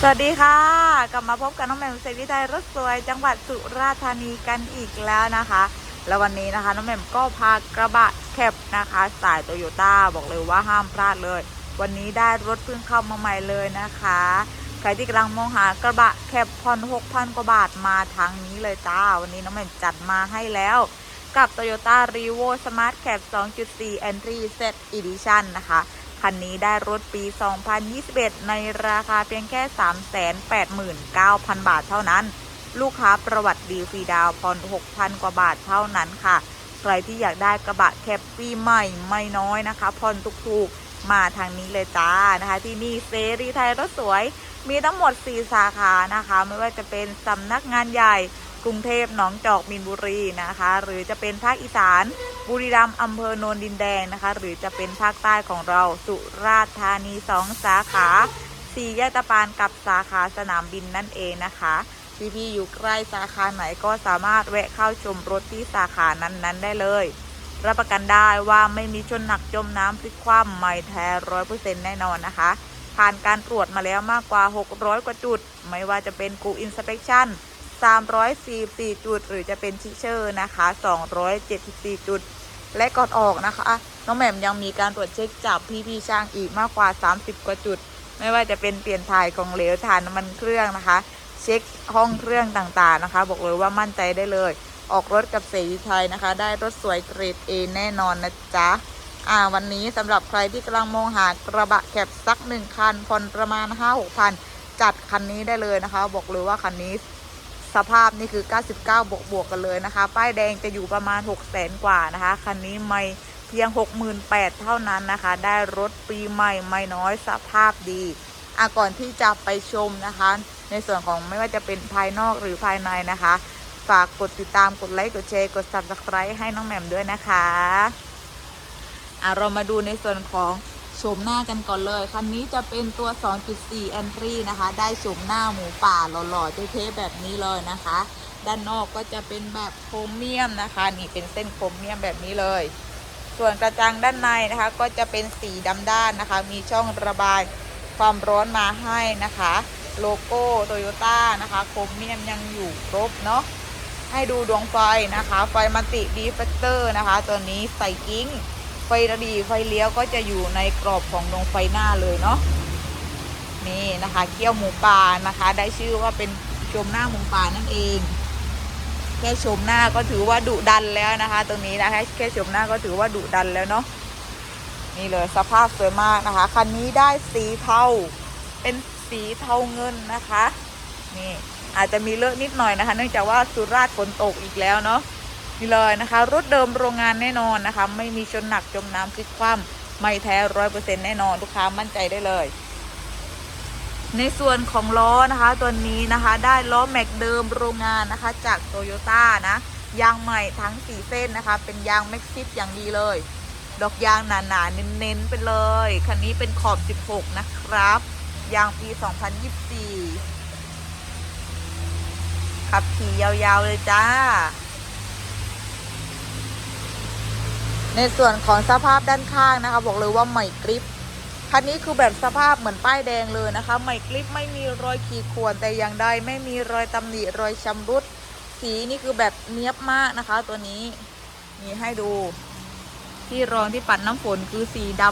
สวัสดีค่ะ กลับมาพบกับน้องแหม่มเซวิไทยรถสวย จังหวัดสุราษฎร์ธานีกันอีกแล้วนะคะ แล้ววันนี้นะคะน้องแหม่มก็พากระบะแคปนะคะ สายโตโยต้าบอกเลยว่าห้ามพลาดเลย วันนี้ได้รถเพิ่งเข้ามาใหม่เลยนะคะ ใครที่กำลังมองหากระบะแคปผ่อน6,000กว่าบาทมาทางนี้เลยจ้า วันนี้น้องแหม่มจัดมาให้แล้ว กับ Toyota r e v o Smart Cap 2.4 Entry Set Edition นะคะ คันนี้ได้รถปี 2021 ในราคาเพียงแค่ 389,000 บาทเท่านั้น ลูกค้าประวัติดีฟรีดาวน์ผ่อน 6,000 กว่าบาทเท่านั้นค่ะ ใครที่อยากได้กระบะแคปปีใหม่ไม่น้อยนะคะผ่อนถูกๆ มาทางนี้เลยจ้านะคะ ที่นี่เซรีไทยรถสวย มีทั้งหมด 4 สาขานะคะ ไม่ว่าจะเป็นสำนักงานใหญ่ กรุงเทพหนองจอกมินบุรีนะคะ หรือจะเป็นภาคอีสานบุรีรัมย์อำเภอโนนดินแดงนะคะ หรือจะเป็นภาคใต้ของเราสุราษฎร์ธานีสองสาขาสี่แยกตะปานกับสาขาสนามบินนั่นเองนะคะพี่พี่ๆอยู่ใกล้สาขาไหนก็สามารถแวะเข้าชมรถที่สาขานั้นๆ ได้เลย รับประกันได้ว่าไม่มีชนหนักจมน้ำพลิกคว่ำไม่แท้ร้อยเปอร์เซ็นต์แน่นอนนะคะ ผ่านการตรวจมาแล้วมากกว่า 600 กว่าจุด ไม่ว่าจะเป็นกูอินสเป t ชั่น 344 จุด หรือจะเป็นชิเชอร์นะคะ 274 จุด และก่อนออกนะคะ น้องแหม่มยังมีการตรวจเช็คจับพี่พี่ช่างอีกมากกว่า 30 กว่าจุด ไม่ว่าจะเป็นเปลี่ยนถ่ายของเหลวถ่านน้ำมันเครื่องนะคะ เช็คห้องเครื่องต่างๆนะคะ บอกเลยว่ามั่นใจได้เลย ออกรถกับสีไทยนะคะ ได้รถสวยเกรด A แน่นอนนะจ๊ะอ่าวันนี้สำหรับใครที่กำลังมองหากระบะแคปสักหนึ่งคันผ่อนประมาณ5 6พันจัดคันนี้ได้เลยนะคะ บอกเลยว่าคันนี้ สภาพนี่คือ 99 บวกบวกกันเลยนะคะ ป้ายแดงจะอยู่ประมาณ 6 0แสนกว่านะคะ คันนี้ไม่เพียง 68,000 เท่านั้นนะคะ ได้รถปีใหม่ไม่น้อยสภาพดีอะก่อนที่จะไปชมนะคะ ในส่วนของไม่ว่าจะเป็นภายนอกหรือภายในนะคะ ฝากกดติดตามกดไลค์กดแชร์กด subscribe ให้น้องแหม่มด้วยนะคะอะเรามาดูในส่วนของ โฉมหน้ากันก่อนเลย คันนี้จะเป็นตัว 2.4 Entry นะคะ ได้โฉมหน้าหมูป่าหล่อๆเท่ๆแบบนี้เลยนะคะ ด้านนอกก็จะเป็นแบบโครเมียมนะคะ นี่เป็นเส้นโครเมียมแบบนี้เลย ส่วนกระจังด้านในนะคะ ก็จะเป็นสีดำด้านนะคะ มีช่องระบายความร้อนมาให้นะคะ โลโก้โตโยต้านะคะ โครเมียมยังอยู่ครบเนาะให้ดูดวงไฟนะคะ ไฟมัลติดีเฟกเตอร์นะคะ ตัวนี้ใส่กิ้ง ไฟระดีไฟเลี้ยวก็จะอยู่ในกรอบของดวงไฟหน้าเลยเนาะนี่นะคะเกี้ยวหมูป่านะคะ ได้ชื่อว่าเป็นชมหน้าหมูป่านั่นเองแค่ชมหน้าก็ถือว่าดุดันแล้วนะคะ ตรงนี้นะคะแค่ชมหน้าก็ถือว่าดุดันแล้วเนาะนี่เลยสภาพสวยมากนะคะคันนี้ได้สีเทาเป็นสีเทาเงินนะคะนี่อาจจะมีเลอะนิดหน่อยนะคะ เนื่องจากว่าสุราษฎร์ฝนตกอีกแล้วเนาะ นี่เลยนะคะรถเดิมโรงงานแน่นอนนะคะ ไม่มีชนหนักจมน้ำพลิกคว่ำไม่แท้ร้อยเปอร์เซ็นแน่นอนลูกค้ามั่นใจได้เลย ในส่วนของล้อนะคะตัวนี้นะคะ ได้ล้อแม็กเดิมโรงงานนะคะ จากโตโยต้านะยางใหม่ทั้ง4เส้นนะคะ เป็นยางแม็กซิฟอย่างดีเลย ดอกยางหนาๆเน้นๆไปเลย คันนี้เป็นขอบ 16 นะครับ ยางปี 2024 ขับขี่ยาวๆเลยจ้า ในส่วนของสภาพด้านข้างนะคะ บอกเลยว่าใหม่กริปคันนี้คือแบบสภาพเหมือนป้ายแดงเลยนะคะ ใหม่กริปไม่มีรอยขีดข่วนแต่อย่างใดไม่มีรอยตำหนิรอยชำรุด สีนี่คือแบบเนี้ยบมากนะคะ ตัวนี้นี่ให้ดู ที่รองที่ปัดน้ำฝนคือสีด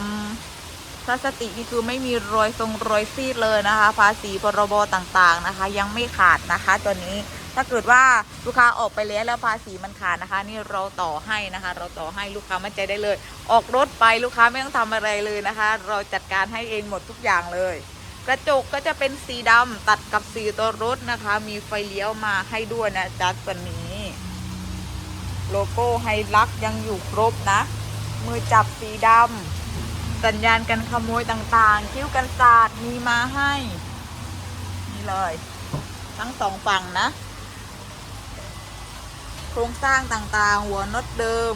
ำพลาสติกนี่คือไม่มีรอยทรงรอยซีดเลยนะคะ ภาษีพรบต่างๆนะคะ ยังไม่ขาดนะคะ ตัวนี้ ถ้าเกิดว่าลูกค้าออกไปแล้วแล้วภาษีมันขาดนะคะ นี่เราต่อให้นะคะ เราต่อให้ลูกค้ามั่นใจได้เลย ออกรถไปลูกค้าไม่ต้องทำอะไรเลยนะคะ เราจัดการให้เองหมดทุกอย่างเลย กระจกก็จะเป็นสีดำตัดกับสีตัวรถนะคะ มีไฟเลี้ยวมาให้ด้วยนะจ๊ะตัวนี้ โลโก้ไฮลักยังอยู่ครบนะ มือจับสีดำสัญญาณกันขโมยต่างๆ คิ้วกันศาสตร์มีมาให้ นี่เลย ทั้งสองฝั่งนะ โครงสร้างต่างๆ หัวน็อตเดิม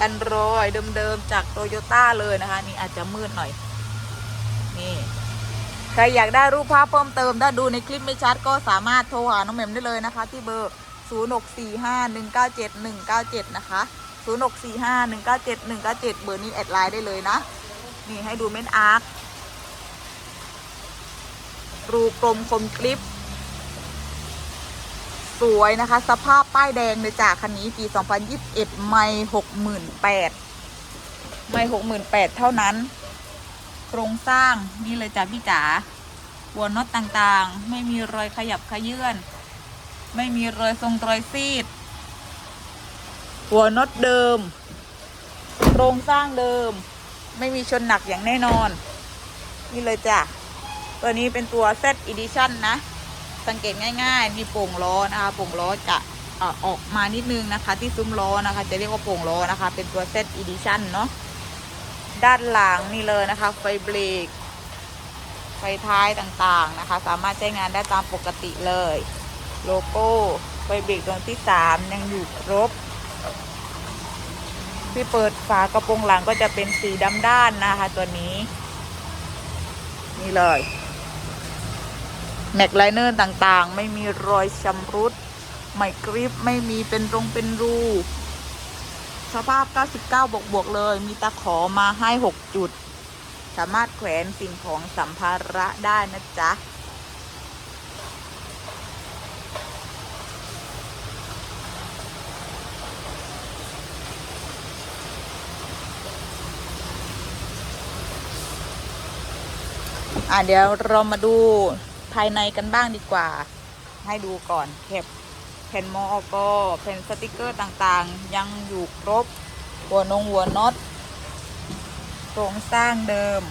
กันรอยเดิมๆจากโตโยต้าเลยนะคะ นี่อาจจะมืดหน่อย นี่ ใครอยากได้รูปภาพเพิ่มเติม ถ้าดูในคลิปไม่ชัดก็สามารถโทรหาน้องแหม่มได้เลยนะคะ ที่เบอร์ 0645197197 นะคะ 0645197197 เบอร์นี้แอดไลน์ได้เลยนะ นี่ให้ดูเม็ดอาร์ครูกลมคมกริบ สวยนะคะ สภาพป้ายแดงเลยจ้ะคันนี้ปี 2021 ไม่68,000ไม่68,000 เท่านั้น โครงสร้างนี่เลยจ้ะพี่จ๋าหัวน็อตต่างๆ ไม่มีรอยขยับขยื่นไม่มีรอยทรงรอยซีด หัวน็อตเดิม โครงสร้างเดิม ไม่มีชนหนักอย่างแน่นอน นี่เลยจ้ะ ตัวนี้เป็นตัว Z Edition นะ สังเกตง่าย ๆ มีโป่งล้อนะคะโป่งล้อจะออออกมานิดนึงนะคะ ที่ซุ้มล้อนะคะ จะเรียกว่าโป่งล้อนะคะ เป็นตัว Z Edition เนาะด้านหลังนี่เลยนะคะ ไฟเบรกไฟท้ายต่างๆนะคะ สามารถใช้งานได้ตามปกติเลย โลโก้ไฟเบรกดวงที่ 3 ยังอยู่ครบ ที่เปิดฝากระโปรงหลังก็จะเป็นสีดำด้านนะคะ ตัวนี้ นี่เลย แม็กไลเนอร์ต่างๆ ไม่มีรอยชำรุดไม่กริปไม่มีเป็นรงเป็นรู สภาพ 99 บวกบวกเลย มีตะขอมาให้ 6 จุด สามารถแขวนสิ่งของสัมภาระได้นะจ๊ะอะเดี๋ยวเรามาดู ภายในกันบ้างดีกว่า ให้ดูก่อนแคปแผ่นมอกแผ่นสติกเกอร์ต่างๆ ยังอยู่ครบ หัวนงหัวน็อตโครงสร้างเดิม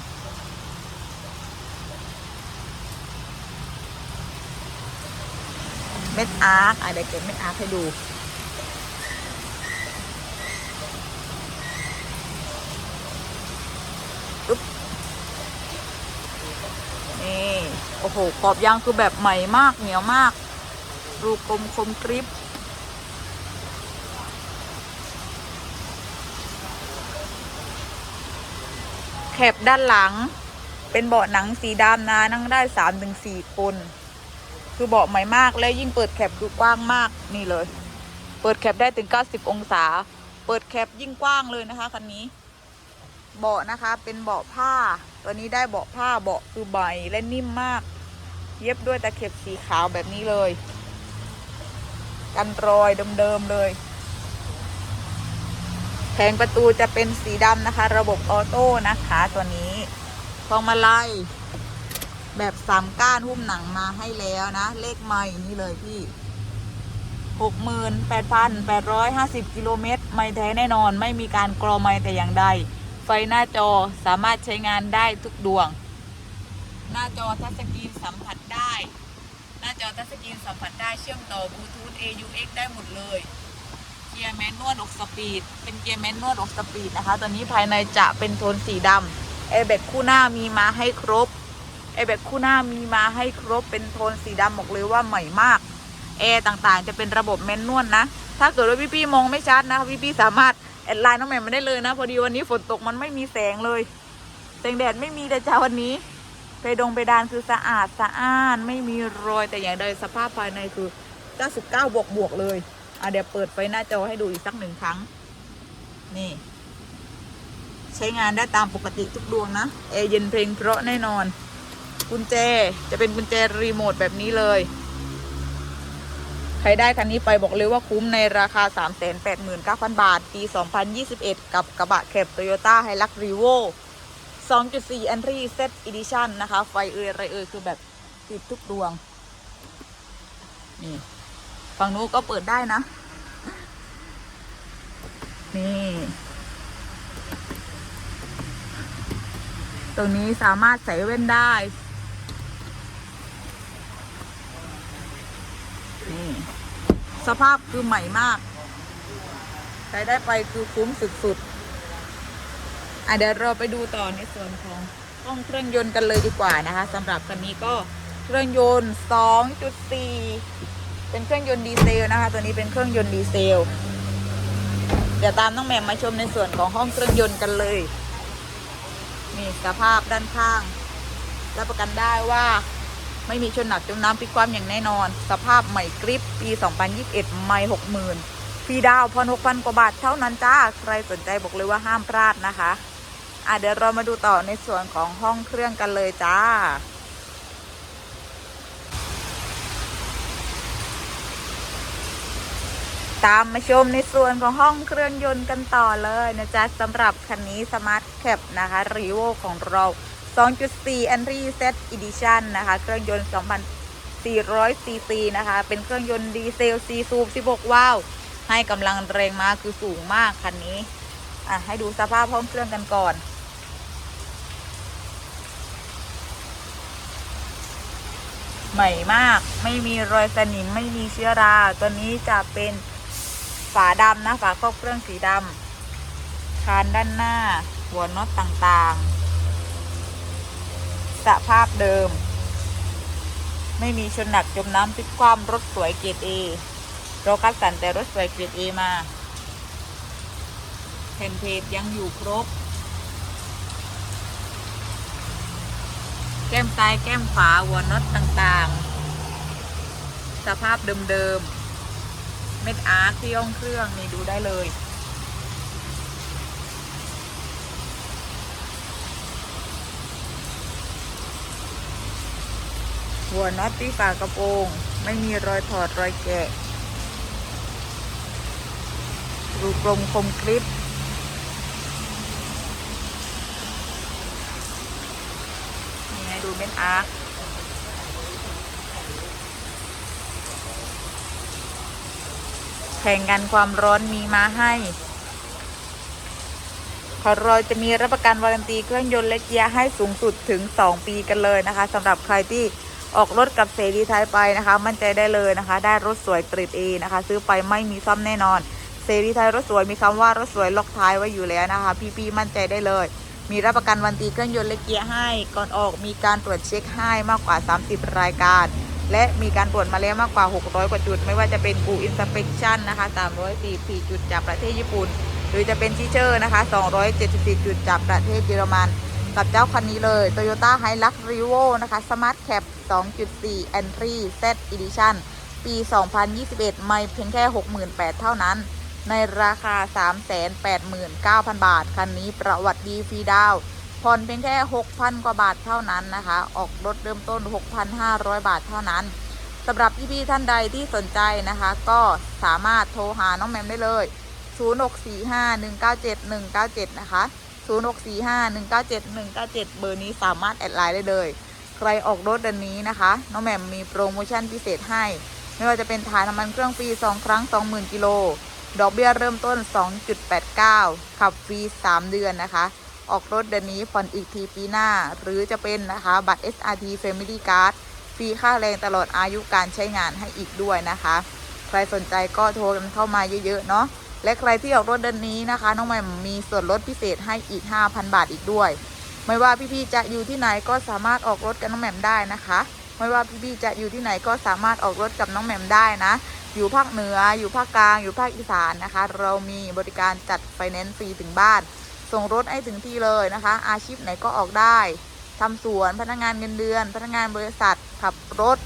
เม็ดอาร์คอะเดเก็บเม็ดอาร์คให้ดู นี่ โอ้โห ขอบยางคือแบบใหม่มากเหนียวมาก รูกลมคมกริบแคบด้านหลัง เป็นเบาะหนังสีดำนะนั่งได้สามถึงสี่คน คือเบาะใหม่มากและยิ่งเปิดแคบดูกว้างมากนี่เลย เปิดแคบได้ถึง 90 องศา เปิดแคบยิ่งกว้างเลยนะคะคันนี้ เบาะนะคะ เป็นเบาะผ้า ตัวนี้ได้เบาะผ้าเบาะคือใบและนิ่มมาก เย็บด้วยตะเข็บสีขาวแบบนี้เลย กันรอยเดิมๆเลยแผงประตูจะเป็นสีดำนะคะ ระบบออโต้นะคะตัวนี้พวงมาลัยแบบสามก้านหุ้มหนังมาให้แล้วนะ เลขไม่นี่เลยพี่หกหมื่นแปดพันแปดร้อยห้าสิบกิโลเมตร ไม่แท้แน่นอน ไม่มีการกรอไม่แต่อย่างใด ไฟหน้าจอสามารถใช้งานได้ทุกดวง หน้าจอทัชสกรีนสัมผัสได้ หน้าจอทัชสกรีนสัมผัสได้เชื่อมต่อบลูทูธ AUX ได้หมดเลยเกียร์แมนนวลอกสปีด เป็นเกียร์แมนนวลอกสปีดนะคะ ตัวนี้ภายในจะเป็นโทนสีดำแอร์แบ็กคู่หน้ามีมาให้ครบแอร์แบ็กคู่หน้ามีมาให้ครบเป็นโทนสีดำบอกเลยว่าใหม่มากแอร์ต่างๆ จะเป็นระบบแมนนวลนะ ถ้าเกิดว่าพี่ๆมองไม่ชัดนะพี่ๆสามารถ แอดไลน์น้องแหม่มมาได้เลยนะ พอดีวันนี้ฝนตกมันไม่มีแสงเลยแสงแดดไม่มีแต่จ้าวันนี้เพดงเพดานคือสะอาดสะอ้าน ไม่มีรอยแต่อย่างใดสภาพภายในคือ 99 บวกบวกๆเลยอะเดี๋ยวเปิดไฟหน้าจอให้ดูอีกสักหนึ่งครั้ง นี่ ใช้งานได้ตามปกติทุกดวงนะแอร์เย็นเพลงเพราะแน่นอน กุญแจจะเป็นกุญแจรีโมทแบบนี้เลย รได้คันนี้ไปบอกเลยว่าคุ้มในราคา 389,000 บาท ปี 2021 กับกระบะแคบ Toyota Hilux Revo 2.4 Entry Set Edition นะคะ ไฟเอ่ยอะไรเอ่ยคือแบบติดทุกดวง นี่ฝั่งนู้นก็เปิดได้นะ นี่ ตรงนี้สามารถใส่แว่นได้ สภาพคือใหม่มาก ใครได้ไปคือคุ้มสุดๆอะเดี๋ยวเราไปดูต่อในส่วนของห้องเครื่องยนต์กันเลยดีกว่านะคะสำหรับคันนี้ก็เครื่องยนต์ 2.4 เป็นเครื่องยนต์ดีเซลนะคะ ตัวนี้เป็นเครื่องยนต์ดีเซล เดี๋ยวตามน้องแหม่มมาชมในส่วนของห้องเครื่องยนต์กันเลยนี่สภาพด้านข้างรับประกันได้ว่า ไม่มีชนหนักจมน้ำปิกความอย่างแน่นอน สภาพใหม่กริปปี 2021 ใหม่ 60,000ฟรีดาวพอน6,000กว่าบาทเท่านั้นจ้า ใครสนใจบอกเลยว่าห้ามพลาดนะคะอะเดี๋ยวเรามาดูต่อในส่วนของห้องเครื่องกันเลยจ้าตามมาชมในส่วนของห้องเครื่องยนต์กันต่อเลยนะจ๊ะสำหรับคันนี้สมาร์ทแคปนะคะรีโวของเรา 2.4 Entry Set Edition นะคะ เครื่องยนต์ 2,400 cc นะคะ เป็นเครื่องยนต์ดีเซล4สูบ16ว้าวให้กำลังแรงม้าคือสูงมากคันนี้ อะ ให้ดูสภาพห้องเครื่องกันก่อน ใหม่มาก ไม่มีรอยสนิม ไม่มีเชื้อรา ตัวนี้จะเป็นฝาดำนะ ฝาครอบเครื่องสีดำคานด้านหน้า หัวน็อตต่างๆ สภาพเดิม ไม่มีชนหนักจมน้ำพลิกความรถสวยเกรดเอเราคัดสรรแต่รถสวยเกรดเอมาแผ่นเพจยังอยู่ครบ แก้มซ้ายแก้มขวาหัวน็อตต่างๆ สภาพเดิมๆ เม็ดอาร์คที่ห้องเครื่องนี่ดูได้เลย หัวน็อตที่ฝากระโปรง ไม่มีรอยถอดรอยแกะ รูกลมคมคลิป นี่ให้ดูเม็ดอาร์คแข่งกันความร้อนมีมาให้ขอรอยจะมีรับประกันวารันตีเครื่องยนต์และเกียร์ให้สูงสุดถึง 2 ปีกันเลยนะคะสำหรับใครที่ ออกรถกับเสรีไทยไปนะคะ มั่นใจได้เลยนะคะ ได้รถสวยตรีดเอนะคะ ซื้อไปไม่มีซ่อมแน่นอน เสรีไทยรถสวยมีคำว่ารถสวยล็อกท้ายไว้อยู่แล้วนะคะ พี่ๆมั่นใจได้เลย มีรับประกันวันตีเครื่องยนต์และเกียร์ให้ ก่อนออกมีการตรวจเช็คให้มากกว่า 30 รายการ และมีการตรวจมาแล้วมากกว่า 600 กว่าจุด ไม่ว่าจะเป็นกูอินสเป t ชั่นนะคะ344จุดจากประเทศญี่ปุ่น หรือจะเป็นทีเชอร์นะคะ274จุดจากประเทศเยอรมัน กับเจ้าคันนี้เลย Toyota Hilux Revo นะคะ Smart Cap 2.4 Entry Z Edition ปี 2021 ไม่เพียงแค่ 68,000 เท่านั้น ในราคา 389,000 บาท คันนี้ประวัติดีฟรีดาวผ่อนเพียงแค่ 6,000 กว่าบาทเท่านั้นนะคะ ออกรถเริ่มต้น 6,500 บาทเท่านั้นสำหรับพี่ๆท่านใดที่สนใจนะคะ ก็สามารถโทรหาน้องแมมได้เลย 0645197197 นะคะ 0645197197 เบอร์นี้สามารถแอดไลน์ได้เลย ใครออกรถเดือนนี้นะคะ น้องแหม่มมีโปรโมชั่นพิเศษให้ ไม่ว่าจะเป็นถ่ายน้ำมันเครื่องฟรี 2 ครั้ง 20,000 กิโล ดอกเบี้ยเริ่มต้น 2.89 ขับฟรี 3 เดือนนะคะ ออกรถเดือนนี้ผ่อนอีกทีปีหน้า หรือจะเป็นนะคะบัตร SRT Family Card ฟรีค่าแรงตลอดอายุการใช้งานให้อีกด้วยนะคะ ใครสนใจก็โทรกันเข้ามาเยอะๆเนาะ และใครที่ออกรถเดือนนี้นะคะ น้องแหม่มมีส่วนลดพิเศษให้อีก 5,000 บาทอีกด้วย ไม่ว่าพี่ๆจะอยู่ที่ไหนก็สามารถออกรถกับน้องแหม่มได้นะคะ ไม่ว่าพี่ๆจะอยู่ที่ไหนก็สามารถออกรถกับน้องแหม่มได้นะ อยู่ภาคเหนือ อยู่ภาคกลาง อยู่ภาคอีสานนะคะ เรามีบริการจัดไฟแนนซ์ฟรีถึงบ้าน ส่งรถให้ถึงที่เลยนะคะ อาชีพไหนก็ออกได้ทำสวน พนักงานเงินเดือน พนักงานบริษัท ขับรถ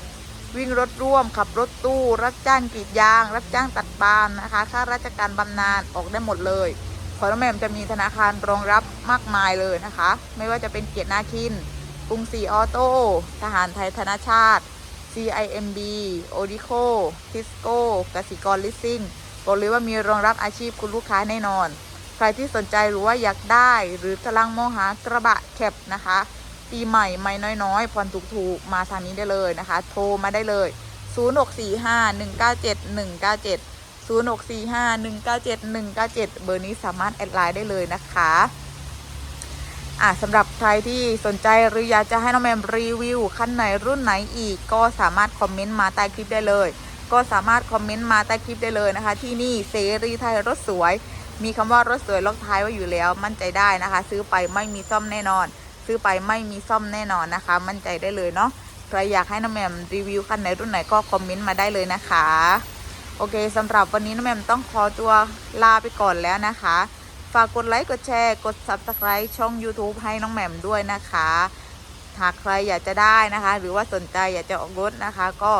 วิ่งรถร่วม ขับรถตู้ รับจ้างกรีดยาง รับจ้างตัดปาล์มนะคะข้าราชการบำนาญออกได้หมดเลยขอนแม่มจะมีธนาคารรองรับมากมายเลยนะคะ ไม่ว่าจะเป็นเกียรตินาคินกรุงศรีออโต้ทหารไทยธนาชาติ CIMB โอดิโคทิสโก้กสิกรลิสซิ่งบอกเลยว่ามีรองรับอาชีพคุณลูกค้าแน่นอน ใครที่สนใจหรือว่าอยากได้ หรือกำลังมองหากระบะแคปนะคะ ปีใหม่ไม่น้อยๆผ่อนถูกๆ มาทางนี้ได้เลยนะคะ โทรมาได้เลย 0645197197 0645197197 เบอร์นี้สามารถแอดไลน์ได้เลยนะคะอะสำหรับใครที่สนใจหรืออยากจะให้น้องแมมรีวิวคันไหนรุ่นไหนอีก ก็สามารถคอมเมนต์มาใต้คลิปได้เลย ก็สามารถคอมเมนต์มาใต้คลิปได้เลยนะคะ ที่นี่เสรีไทยรถสวย มีคำว่ารถสวยล็อกท้ายไว้อยู่แล้วมั่นใจได้นะคะ ซื้อไปไม่มีซ่อมแน่นอน ซื้อไปไม่มีซ่อมแน่นอนนะคะ มั่นใจได้เลยเนาะใครอยากให้น้องแมมรีวิวคันไหนรุ่นไหนก็คอมเมนต์มาได้เลยนะคะ โอเคสำหรับวันนี้น้องแมมต้องขอตัวลาไปก่อนแล้วนะคะ ฝากกดไลค์กดแชร์กด Subscribe ช่อง YouTube ให้น้องแหม่มด้วยนะคะหากใครอยากจะได้นะคะ หรือว่าสนใจอยากจะออกรถนะคะ ก็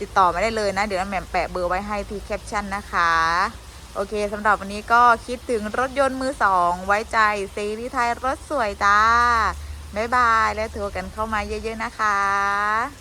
ติดต่อมาได้เลยนะ เดี๋ยวน้องแหม่มแปะเบอร์ไว้ให้ที่แคปชั่นนะคะ โอเคสำหรับวันนี้ก็คิดถึงรถยนต์มือสองไว้ใจซีรีส์ไทยรถสวยจ้า บ๊ายบาย แล้วโทรกันเข้ามาเยอะๆนะคะ